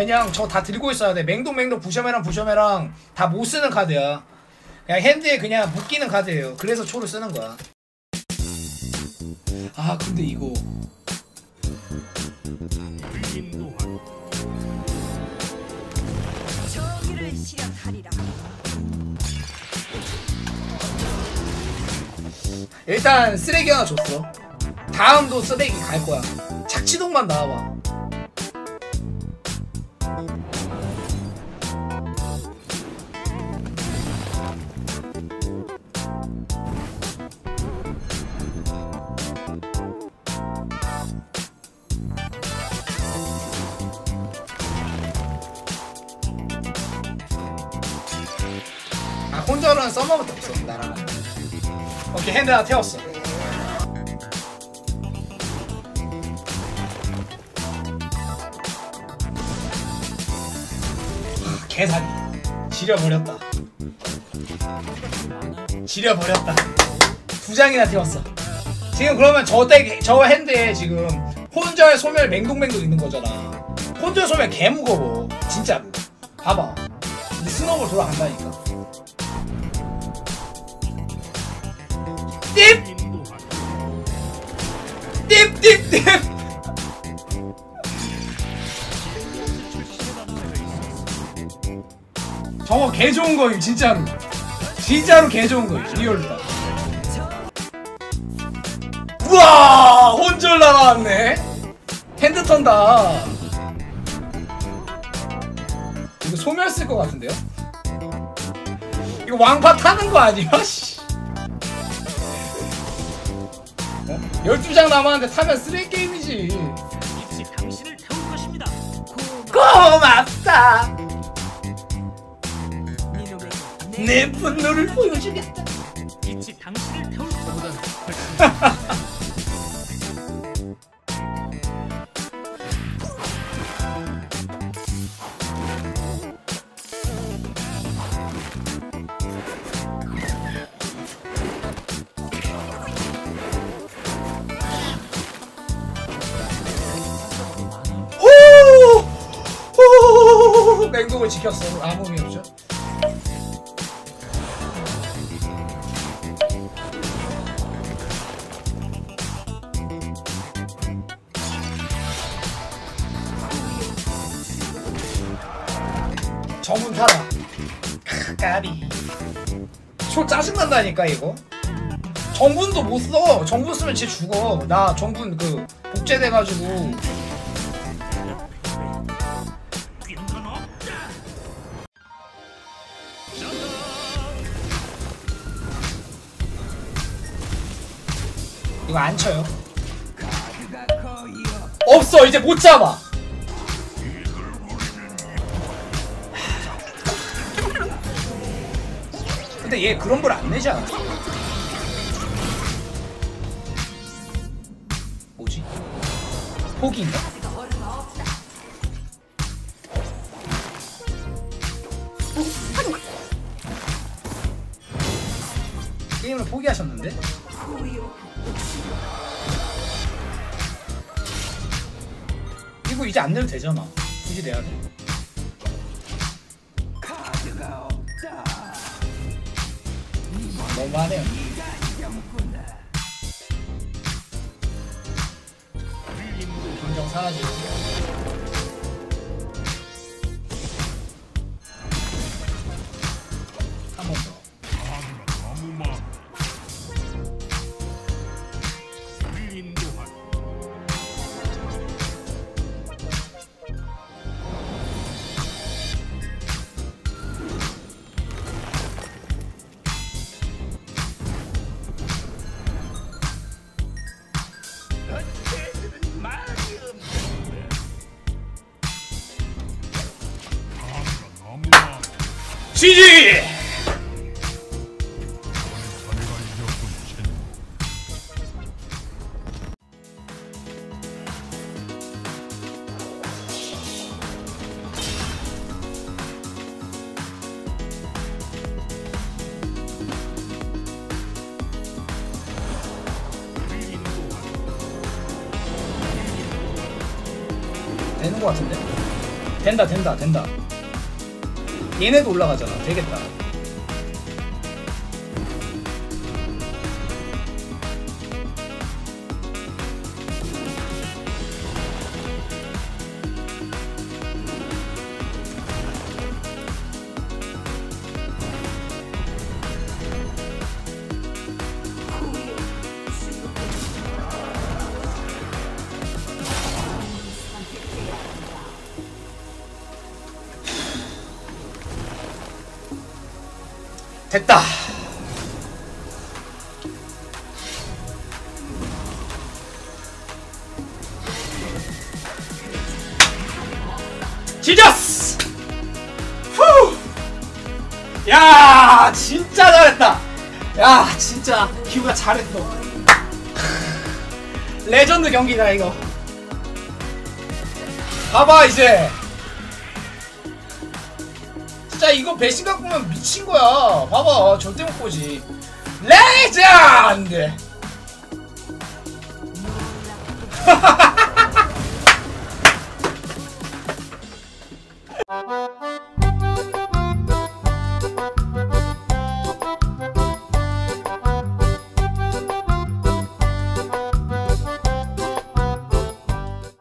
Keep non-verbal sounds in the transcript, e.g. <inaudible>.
그냥 저 다 들고 있어야 돼. 맹독맹독 부셔매랑 부셔매랑 다 못 쓰는 카드야. 그냥 핸드에 그냥 묶이는 카드예요. 그래서 초를 쓰는 거야. 아 근데 이거. 일단 쓰레기 하나 줬어. 다음도 쓰레기 갈 거야. 착취동만 나와봐. 혼자로는 서머밖에 없어 나랑. 오케이 핸드 하나 태웠어. 아, 개사기. 지려버렸다. 지려버렸다. 두 장이나 태웠어. 지금 그러면 저 덱, 저 핸드에 지금 혼절 소멸 맹독맹독 있는 거잖아. 혼절 소멸 개 무거워. 진짜로. 봐봐. 이 스노우볼 돌아간다니까. 띠! 띠띠띠 저거 개 좋은 거임 진짜로. 진짜로 개 좋은 거임 리얼다. 우와 혼절 날아왔네. 핸드 턴다. 이거 소멸 쓸 것 같은데요? 이거 왕파 타는 거 아니야? <laughs> 씨. 어? 12장 남았는데 타면 쓰레기 게임이지. 고맙다 내 분노를 보여주겠다 일찍 당신을 태울 <laughs> 것보다 호! 맹독을 지켰어. 아무 의미 없죠? 정문 타라 크, 까비. 초 짜증난다니까 이거. 정분도 못 써. 정분 쓰면 쟤 죽어. 나 정분 그 복제돼가지고 이거 안 쳐요. 없어 이제 못 잡아. 근데 얘 그런 걸 안 내지 않아? 뭐지? 포기인가? 게임을 포기하셨는데? 이제 안 내도 되잖아. 굳이 내야 돼. 너무하네요. 감정 사라지고. 지지! 되는 것 같은데? 된다 된다 된다 얘네도 올라가잖아. 되겠다 됐다. 지저스! 후! 야 진짜 잘했다. 야 진짜 기우가 잘했어. 레전드 경기다 이거. 봐봐 이제 진짜 이거 배신각 보면 미친 거야. 봐봐, 절대 못 보지. 레전드! <laughs>